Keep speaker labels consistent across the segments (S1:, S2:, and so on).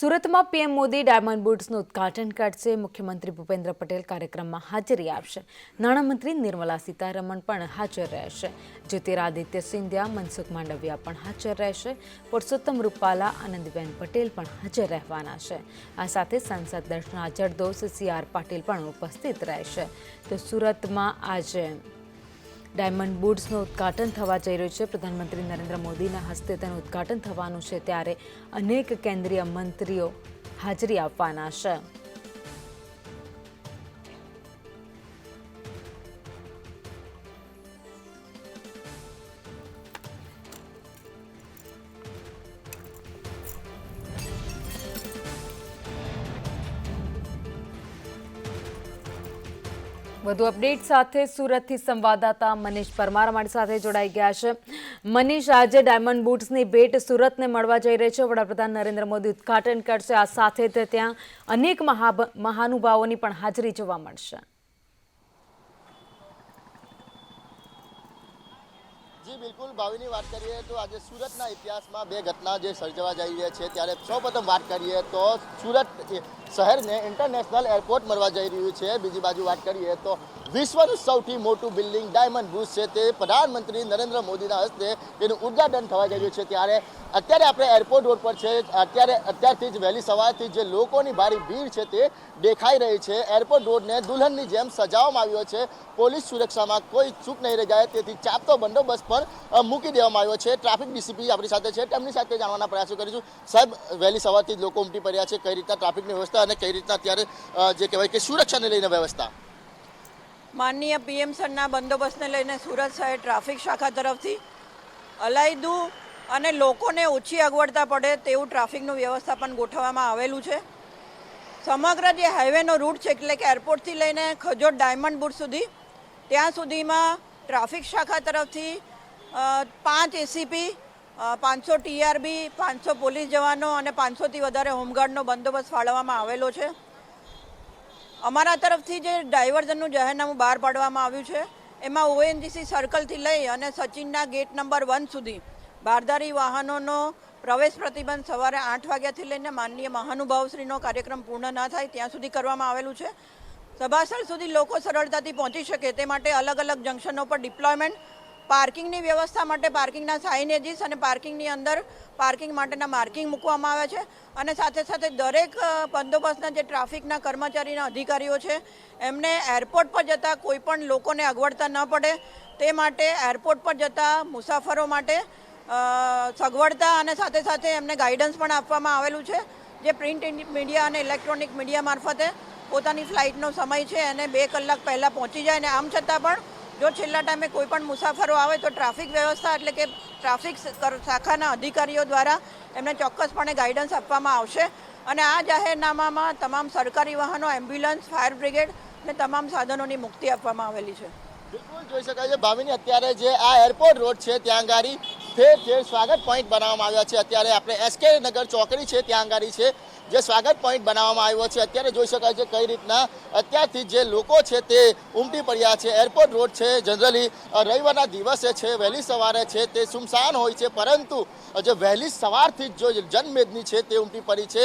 S1: સુરતમાં PM Modi diamond બુટ્સનું ઉદ્ઘાટન કરશે. મુખ્યમંત્રી ભૂપેન્દ્ર પટેલ કાર્યક્રમમાં હાજરી આપશે. નાણામંત્રી નિર્મલા સીતારમણ પણ હાજર રહેશે. જ્યોતિરાદિત્ય સિંધિયા, મનસુખ માંડવિયા પણ હાજર રહેશે. પુરુષોત્તમ રૂપાલા, આનંદબેન પટેલ પણ હાજર રહેવાના છે. આ સાથે સાંસદ દર્શના જરદોસ સી આર પાટીલ પણ ઉપસ્થિત રહેશે. તો સુરતમાં આજે ડાયમંડ બુડ્સનું ઉદ્ઘાટન થવા જઈ રહ્યું છે. પ્રધાનમંત્રી નરેન્દ્ર મોદીના હસ્તે તેનું ઉદ્ઘાટન થવાનું છે ત્યારે અનેક કેન્દ્રીય મંત્રીઓ હાજરી આપવાના છે. વધુ અપડેટ સાથે સુરતથી સંવાદદાતા મનીષ પરમાર અમારી સાથે જોડાઈ ગયા છે. મનીષ, આજે ડાયમંડ બુટ્સની ભેટ સુરતને મળવા જઈ રહી છે. વડાપ્રધાન નરેન્દ્ર મોદી ઉદ્ઘાટન કરશે. આ સાથે ત્યાં અનેક મહા મહાનુભાવોની પણ હાજરી જોવા મળશે.
S2: જી, બિલકુલ, ભાવિની વાત કરીએ તો આજે સુરતના ઇતિહાસમાં બે ઘટના જે સર્જવા જઈ રહી છે, ત્યારે સૌપ્રથમ વાત કરીએ તો સુરત શહેરને ઇન્ટરનેશનલ એરપોર્ટ મળવા જઈ રહ્યું છે. બીજી બાજુ વાત કરીએ તો વિશ્વનું સૌથી મોટું બિલ્ડિંગ ડાયમંડ બુશ છે તે પ્રધાનમંત્રી નરેન્દ્ર મોદીના હસ્તે તેનું ઉદ્ઘાટન થવા જઈ રહ્યું છે. ત્યારે અત્યારે આપણે એરપોર્ટ રોડ પર છે. અત્યારે અત્યારથી જ વહેલી સવારથી જે લોકોની ભારી ભીડ છે તે દેખાઈ રહી છે. એરપોર્ટ રોડને દુલ્હનની જેમ સજાવવામાં આવ્યો છે. પોલીસ સુરક્ષામાં કોઈ ચૂક નહીં રહી તેથી ચાપતો બંદોબસ્ત પણ મૂકી દેવામાં આવ્યો છે. ટ્રાફિક ડીસીપી આપણી સાથે છે. તેમની સાથે જાણવાના પ્રયાસો કરીશું. સાહેબ, વહેલી સવારથી જ લોકો ઉમટી પડ્યા છે. કઈ રીતના ટ્રાફિકની વ્યવસ્થા અને કઈ રીતના અત્યારે જે કહેવાય કે સુરક્ષાને લઈને વ્યવસ્થા?
S3: માનનીય પીએમ સરના બંદોબસ્તને લઈને સુરત શહેર ટ્રાફિક શાખા તરફથી અલાયદું અને લોકોને ઓછી અગવડતા પડે તેવું ટ્રાફિકનું વ્યવસ્થાપન ગોઠવવામાં આવેલું છે. સમગ્ર જે હાઈવેનો રૂટ છે, એટલે કે એરપોર્ટથી લઈને ખજોટ ડાયમંડ બુટ સુધી, ત્યાં સુધીમાં ટ્રાફિક શાખા તરફથી પાંચ એસીપી પાંચસો ટીઆરબી પાંચસો પોલીસ જવાનો અને પાંચસોથી વધારે હોમગાર્ડનો બંદોબસ્ત ફાળવવામાં આવેલો છે. અમારા તરફથી જે ડાયવર્ઝનનું જાહેરનામું બહાર પાડવામાં આવ્યું છે, એમાં ઓએનજીસી સર્કલથી લઈ અને સચિનના ગેટ નંબર વન સુધી બારદારી વાહનોનો પ્રવેશ પ્રતિબંધ સવારે આઠ વાગ્યાથી લઈને માનનીય મહાનુભાવશ્રીનો કાર્યક્રમ પૂર્ણ ના થાય ત્યાં સુધી કરવામાં આવેલું છે. સભાસ્થળ સુધી લોકો સરળતાથી પહોંચી શકે તે માટે અલગ અલગ જંકશનો પર ડિપ્લોયમેન્ટ પાર્કિંગની વ્યવસ્થા માટે પાર્કિંગના સાઇનેજીસ અને પાર્કિંગની અંદર પાર્કિંગ માટેના માર્કિંગ મૂકવામાં આવે છે. અને સાથે સાથે દરેક બંદોબસ્તના જે ટ્રાફિકના કર્મચારીના અધિકારીઓ છે, એમને એરપોર્ટ પર જતાં કોઈપણ લોકોને અગવડતા ન પડે. તે માટે એરપોર્ટ પર જતા મુસાફરો માટે સગવડતા અને સાથે સાથે એમને ગાઈડન્સ પણ આપવામાં આવેલું છે. જે પ્રિન્ટ મીડિયા અને ઇલેક્ટ્રોનિક મીડિયા મારફતે પોતાની ફ્લાઇટનો સમય છે, એને બે કલાક પહેલાં પહોંચી જાય. અને આમ છતાં પણ જો છેલ્લા ટાઈમે કોઈ પણ મુસાફરો આવે તો ટ્રાફિક વ્યવસ્થા એટલે કે ટ્રાફિક શાખાના અધિકારીઓ દ્વારા એમને ચોક્કસપણે ગાઈડન્સ આપવામાં આવશે. અને આ જાહેરનામામાં તમામ સરકારી વાહનો એમ્બ્યુલન્સ ફાયર બ્રિગેડ અને તમામ સાધનોની મુક્તિ આપવામાં આવેલી છે.
S2: જોઈ શકાય છે. ભાવિની અત્યારે જે આ એરપોર્ટ રોડ છે, ત્યાં ગાડી ઠેર ઠેર સ્વાગત પોઈન્ટ બનાવવામાં આવ્યા છે. અત્યારે આપણે એસકે નગર ચોકડી છે, ત્યાં ગાડી છે. જે સ્વાગત પોઈન્ટ બનાવવામાં આવ્યો છે, અત્યારે જોઈ શકાય છે કઈ રીતના અત્યારથી જે લોકો છે તે ઉમટી પડ્યા છે. એરપોર્ટ રોડ છે જનરલી રવિવારના દિવસે છે, વહેલી સવારે છે, તે સુમસાન હોય છે, પરંતુ જે વહેલી સવારથી જ જો જનમેદની છે તે ઉમટી પડી છે.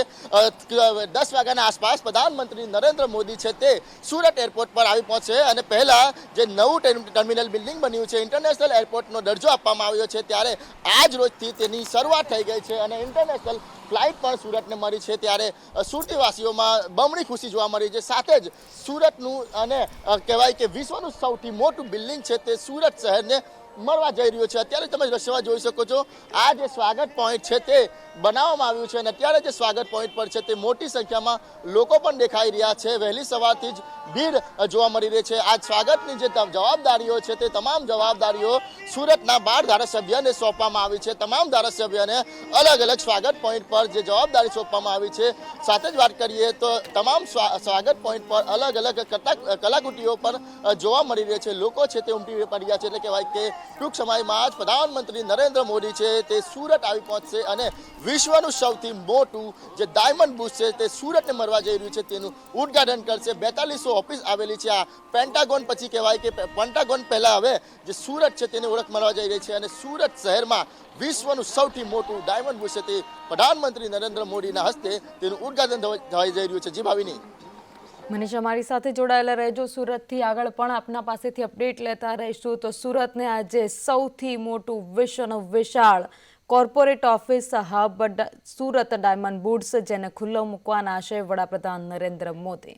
S2: દસ વાગ્યાના આસપાસ પ્રધાનમંત્રી નરેન્દ્ર મોદી છે તે સુરત એરપોર્ટ પર આવી પહોંચે અને પહેલાં જે નવું ટર્મિનલ બિલ્ડિંગ બન્યું છે ઇન્ટરનેશનલ એરપોર્ટનો દરજ્જો આપવામાં આવ્યો છે, ત્યારે આજ રોજથી તેની શરૂઆત થઈ ગઈ છે અને ઇન્ટરનેશનલ ફ્લાઇટ પણ સુરતને મળી છે ત્યારે સુરતીવાસીઓમાં બમણી ખુશી જોવા મળી છે. સાથે જ સુરતનું અને કહેવાય કે વિશ્વનું સૌથી મોટું બિલ્ડિંગ છે તે સુરત શહેરને મળવા જઈ રહ્યું છે. અત્યારે તમે દ્રશ્યમાં જોઈ શકો છો, આ જે સ્વાગત પોઈન્ટ છે તે બનાવવામાં આવ્યું છે અને અત્યારે જે સ્વાગત પોઈન્ટ પર છે તે મોટી સંખ્યામાં લોકો પણ દેખાઈ રહ્યા છે. વહેલી સવારથી જ ભીડ જોવા મળી રહી છે. આ સ્વાગતની જે જવાબદારીઓ છે તે તમામ જવાબદારીઓ સુરતના બાર ધારાસભ્યને સોંપવામાં આવી છે. તમામ ધારાસભ્યને અલગ અલગ સ્વાગત પોઈન્ટ પર જે જવાબદારી સોંપવામાં આવી છે, સાથે જ વાત કરીએ તો તમામ સ્વા- સ્વાગત પોઈન્ટ પર અલગ અલગ કલાકૃતિઓ પર જોવા મળી રહી છે. લોકો છે તે ઉમટી પડ્યા છે એટલે કહેવાય કે ટૂંક સમયમાં જ પ્રધાનમંત્રી નરેન્દ્ર મોદી છે તે સુરત આવી પહોંચશે અને વિશ્વનું સૌથી મોટું જે ડાયમંડ બુશ છે તે સુરતને મળવા જઈ રહ્યું છે, તેનું ઉદ્ઘાટન કરશે. બેતાલીસો ઓફિસ આવેલી છે આ પેન્ટાગોન પછી કહેવાય કે પેન્ટાગોન પહેલાં હવે જે સુરત છે તેની ઓળખ મળવા જઈ રહી છે અને સુરત શહેરમાં વિશ્વનું સૌથી મોટું ડાયમંડ બુશ છે તે પ્રધાનમંત્રી નરેન્દ્ર મોદીના હસ્તે તેનું ઉદઘાટન થવા જઈ રહ્યું છે. જી ભાવિની.
S1: મનીષ અમારી સાથે જોડાયેલા રહેજો. સુરતથી આગળ પણ આપના પાસેથી અપડેટ લેતા રહીશું. તો સુરતને આજે સૌથી મોટું વિશ્વનું વિશાળ corporate office hub Surat diamond bourse જેને ખુલ્લો મૂકવાના છે વડાપ્રધાન નરેન્દ્ર મોદી.